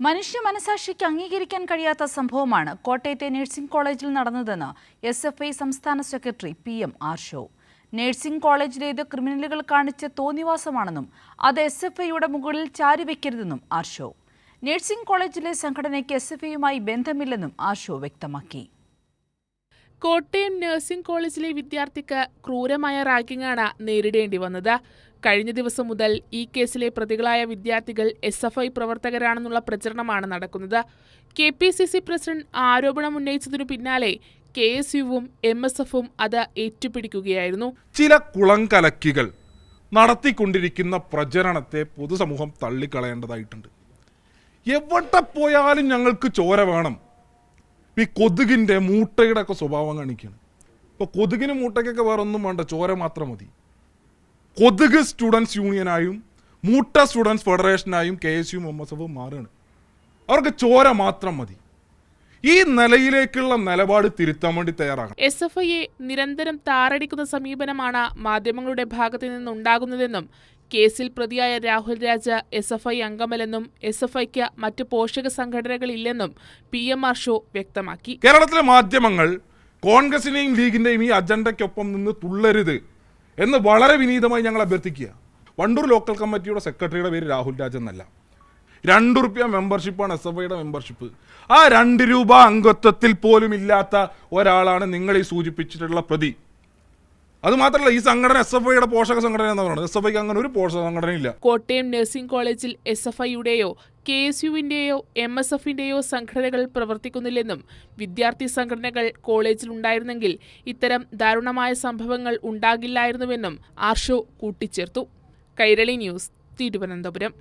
മനുഷ്യ മനസാക്ഷിക്ക് അംഗീകരിക്കാൻ കഴിയാത്ത സംഭവമാണ് കോട്ടയത്തെ നഴ്സിംഗ് കോളേജിൽ നടന്നതെന്ന് എസ് എഫ് ഐ സംസ്ഥാന secretary P M Arsho. Nursing കോളേജിലേത് ക്രിമിനലുകൾ കാണിച്ച തോന്നിവാസമാണെന്നും അത് എസ് എഫ് ഐയുടെ മുകളിൽ ചാരിവെക്കരുതെന്നും ആർഷോ. നഴ്സിംഗ് കോളേജിലെ സംഘടനയ്ക്ക് എസ് എഫ് ഐയുമായി ബന്ധമില്ലെന്നും ആർഷോ വ്യക്തമാക്കി. കോട്ടയം നഴ്സിംഗ് കോളേജിലെ വിദ്യാർത്ഥിക്ക് ക്രൂരമായ റാഗിംഗാണ് നേരിടേണ്ടി വന്നത്. കഴിഞ്ഞ ദിവസം മുതൽ ഈ കേസിലെ പ്രതികളായ വിദ്യാർത്ഥികൾ എസ് എഫ് ഐ പ്രവർത്തകരാണെന്നുള്ള പ്രചരണമാണ് നടക്കുന്നത്. K P C C president ആരോപണം ഉന്നയിച്ചതിനു പിന്നാലെ കെ എസ് യുവും എം എസ് എഫും അത് ഏറ്റുപിടിക്കുകയായിരുന്നു. ചില കുളം കലക്കികൾ നടത്തിക്കൊണ്ടിരിക്കുന്ന പ്രചരണത്തെ പൊതുസമൂഹം തള്ളിക്കളയേണ്ടതായിട്ടുണ്ട്. എവിടെ പോയാലും ഞങ്ങൾക്ക് ചോര വേണം. ഈ കൊതുകിന്റെ മൂട്ടയുടെ ഒക്കെ സ്വഭാവം കാണിക്കുകയാണ് ഇപ്പോൾ കൊതുകിന് മൂട്ടയ്ക്കൊക്കെ വേറെ ഒന്നും വേണ്ട ചോര മാത്രം മതി. കൊതുക് സ്റ്റുഡൻസ് യൂണിയനായും മൂട്ട students ഫെഡറേഷനായും K S U M S F മാറുകയാണ്. അവർക്ക് ചോര മാത്രം മതി. ഈ നിലയിലേക്കുള്ള നിലപാട് തിരുത്താൻ വേണ്ടി തയ്യാറാകണം. എസ് എഫ് ഐയെ നിരന്തരം താറടിക്കുന്ന സമീപനമാണ് മാധ്യമങ്ങളുടെ ഭാഗത്തു നിന്നുണ്ടാകുന്നതെന്നും കേസിൽ പ്രതിയായ Rahul Raja S F I അംഗമല്ലെന്നും S F ഐക്ക് മറ്റ് പോഷക സംഘടനകളില്ലെന്നും പി എം ആർ ഷോ വ്യക്തമാക്കി. കേരളത്തിലെ മാധ്യമങ്ങൾ കോൺഗ്രസിന്റെയും ലീഗിന്റെയും ഈ അജണ്ടയ്ക്കൊപ്പം നിന്ന് തുള്ളരുത് എന്ന് വളരെ വിനീതമായി ഞങ്ങൾ അഭ്യർത്ഥിക്കുക. വണ്ടൂർ ലോക്കൽ കമ്മിറ്റിയുടെ സെക്രട്ടറിയുടെ പേര് രാഹുൽ രാജ് എന്നല്ല. രണ്ട് റുപ്യ മെമ്പർഷിപ്പാണ് എസ് എഫ് ഐയുടെ മെമ്പർഷിപ്പ് ആ രണ്ട് രൂപ അംഗത്വത്തിൽ പോലും ഇല്ലാത്ത ഒരാളാണ് നിങ്ങളീ സൂചിപ്പിച്ചിട്ടുള്ള പ്രതി. അത് മാത്രമല്ല ഈ സംഘടന എസ് എഫ് ഐയുടെ പോഷക സംഘടന എന്ന് പറയുന്നത് എസ് എഫ് ഐക്ക് അങ്ങനെ ഒരു പോഷക സംഘടന ഇല്ല കോട്ടയം നഴ്സിംഗ് കോളേജിൽ എസ് എഫ് ഐയുടെയോ കെ എസ് യുവിന്റെയോ എം എസ് എഫിന്റെയോ സംഘടനകൾ പ്രവർത്തിക്കുന്നില്ലെന്നും വിദ്യാർത്ഥി സംഘടനകൾ കോളേജിൽ ഉണ്ടായിരുന്നെങ്കിൽ ഇത്തരം ദാരുണമായ സംഭവങ്ങൾ ഉണ്ടാകില്ലായിരുന്നുവെന്നും ആർഷോ കൂട്ടിച്ചേർത്തു. കൈരളി ന്യൂസ് തിരുവനന്തപുരം.